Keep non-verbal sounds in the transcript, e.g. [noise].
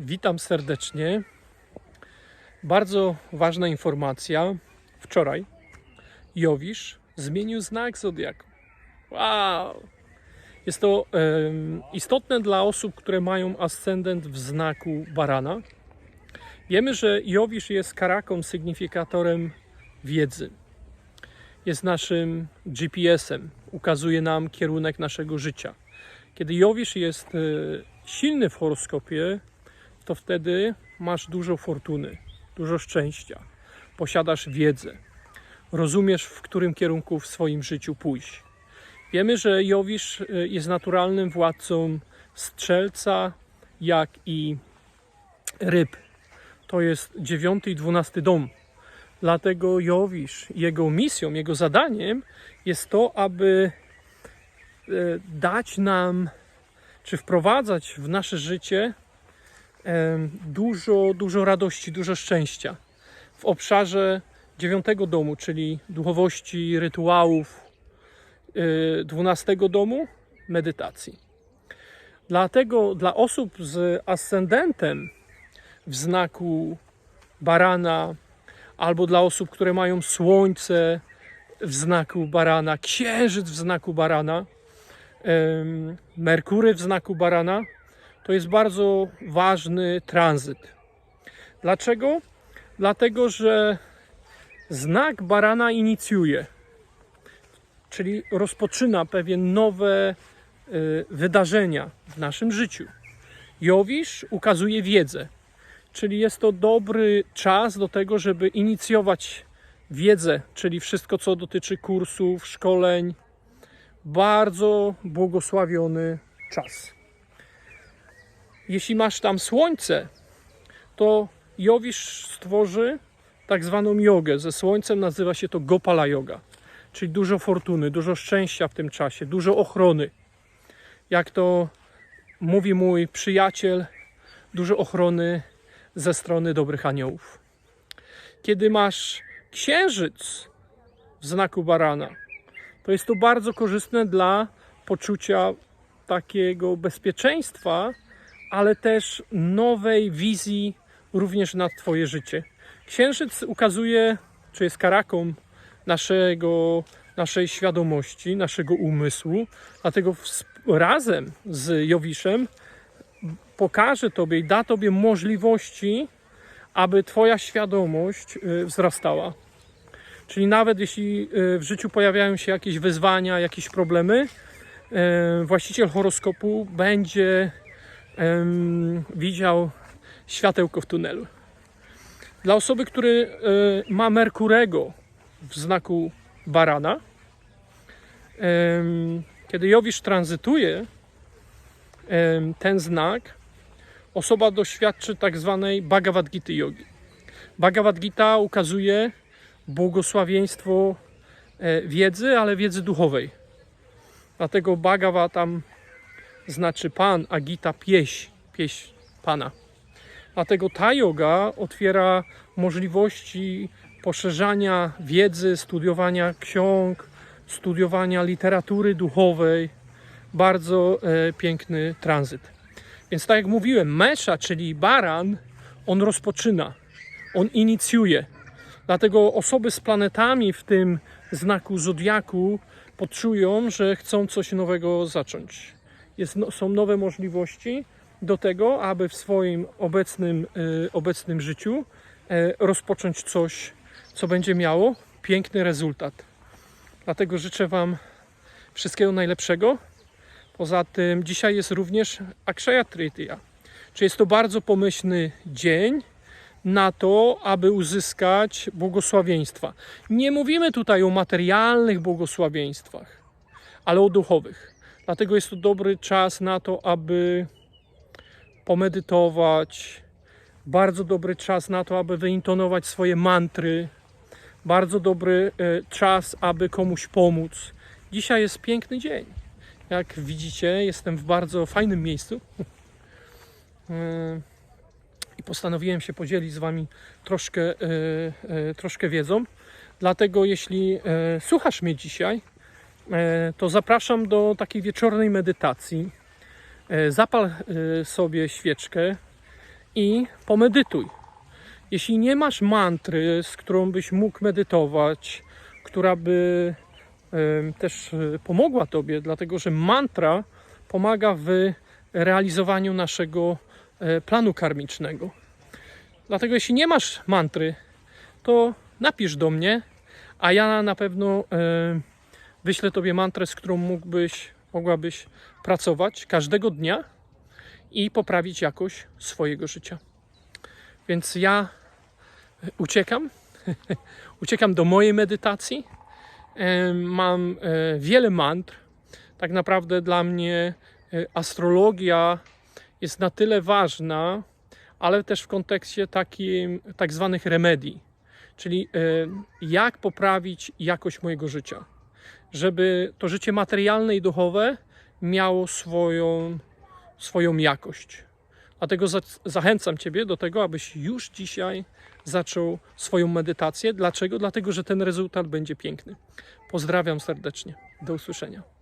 Witam serdecznie. Bardzo ważna informacja. Wczoraj Jowisz zmienił znak zodiaku. Wow! Jest to em, istotne dla osób, które mają ascendent w znaku barana. Wiemy, że Jowisz jest karaką, sygnifikatorem wiedzy. Jest naszym GPS-em, ukazuje nam kierunek naszego życia. Kiedy Jowisz jest e, silny w horoskopie, to wtedy masz dużo fortuny, dużo szczęścia, posiadasz wiedzę, rozumiesz, w którym kierunku w swoim życiu pójść. Wiemy, że Jowisz y, jest naturalnym władcą strzelca, jak i ryb. To jest dziewiąty i dwunasty dom. Dlatego Jowisz, jego misją, jego zadaniem jest to, aby y, dać nam, czy wprowadzać w nasze życie dużo, dużo radości, dużo szczęścia w obszarze dziewiątego domu, czyli duchowości, rytuałów, y, dwunastego domu medytacji. Dlatego dla osób z ascendentem w znaku barana, albo dla osób, które mają słońce w znaku barana, księżyc w znaku barana, Merkury w znaku barana, to jest bardzo ważny tranzyt. Dlaczego? Dlatego, że znak barana inicjuje, czyli rozpoczyna pewien nowe y, wydarzenia w naszym życiu. Jowisz ukazuje wiedzę, czyli jest to dobry czas do tego, żeby inicjować wiedzę, czyli wszystko, co dotyczy kursów, szkoleń. Bardzo błogosławiony czas. Jeśli masz tam słońce, to Jowisz stworzy tak zwaną jogę. Ze słońcem nazywa się to Gopala Yoga, czyli dużo fortuny, dużo szczęścia w tym czasie, dużo ochrony. Jak to mówi mój przyjaciel, dużo ochrony ze strony dobrych aniołów. Kiedy masz księżyc w znaku barana, to jest to bardzo korzystne dla poczucia takiego bezpieczeństwa, ale też nowej wizji również na Twoje życie. Księżyc ukazuje, czy jest karaką naszego, naszej świadomości, naszego umysłu, dlatego razem z Jowiszem pokaże Tobie i da Tobie możliwości, aby Twoja świadomość y, wzrastała. Czyli nawet jeśli y, w życiu pojawiają się jakieś wyzwania, jakieś problemy, y, właściciel horoskopu będzie widział światełko w tunelu. Dla osoby, który y, ma Merkurego w znaku barana, kiedy Jowisz tranzytuje ten znak, osoba doświadczy tak zwanej Bhagavad Gita yogi. Bhagavad Gita ukazuje błogosławieństwo e, wiedzy, ale wiedzy duchowej. Dlatego Bhagava tam znaczy Pan, a Gita pieśń, pieśń Pana. Dlatego ta yoga otwiera możliwości poszerzania wiedzy, studiowania ksiąg, studiowania literatury duchowej. Bardzo e, piękny tranzyt. Więc tak jak mówiłem, Mesza, czyli baran, on rozpoczyna, on inicjuje. Dlatego osoby z planetami w tym znaku zodiaku poczują, że chcą coś nowego zacząć. Jest, no, są nowe możliwości do tego, aby w swoim obecnym, y, obecnym życiu e, rozpocząć coś, co będzie miało piękny rezultat. Dlatego życzę Wam wszystkiego najlepszego. Poza tym dzisiaj jest również Akshaya Tritiya, czyli jest to bardzo pomyślny dzień na to, aby uzyskać błogosławieństwa. Nie mówimy tutaj o materialnych błogosławieństwach, ale o duchowych. Dlatego jest to dobry czas na to, aby pomedytować, bardzo dobry czas na to, aby wyintonować swoje mantry, bardzo dobry e, czas, aby komuś pomóc. Dzisiaj jest piękny dzień. Jak widzicie, jestem w bardzo fajnym miejscu. E, I postanowiłem się podzielić z Wami troszkę, e, troszkę wiedzą. Dlatego, jeśli słuchasz mnie dzisiaj, to zapraszam do takiej wieczornej medytacji. E, Zapal e, sobie świeczkę i pomedytuj. Jeśli nie masz mantry, z którą byś mógł medytować, która by też e, pomogła Tobie, dlatego że mantra pomaga w realizowaniu naszego e, planu karmicznego. Dlatego jeśli nie masz mantry, to napisz do mnie, a ja na pewno e, wyślę Tobie mantrę, z którą mógłbyś, mogłabyś pracować każdego dnia i poprawić jakość swojego życia. Więc ja uciekam, [laughs] uciekam do mojej medytacji. Mam e, wiele mantr. Tak naprawdę dla mnie e, astrologia jest na tyle ważna, ale też w kontekście takim tak zwanych remedii, czyli e, jak poprawić jakość mojego życia, żeby to życie materialne i duchowe miało swoją, swoją jakość. Dlatego za, zachęcam Ciebie do tego, abyś już dzisiaj zaczął swoją medytację. Dlaczego? Dlatego, że ten rezultat będzie piękny. Pozdrawiam serdecznie. Do usłyszenia.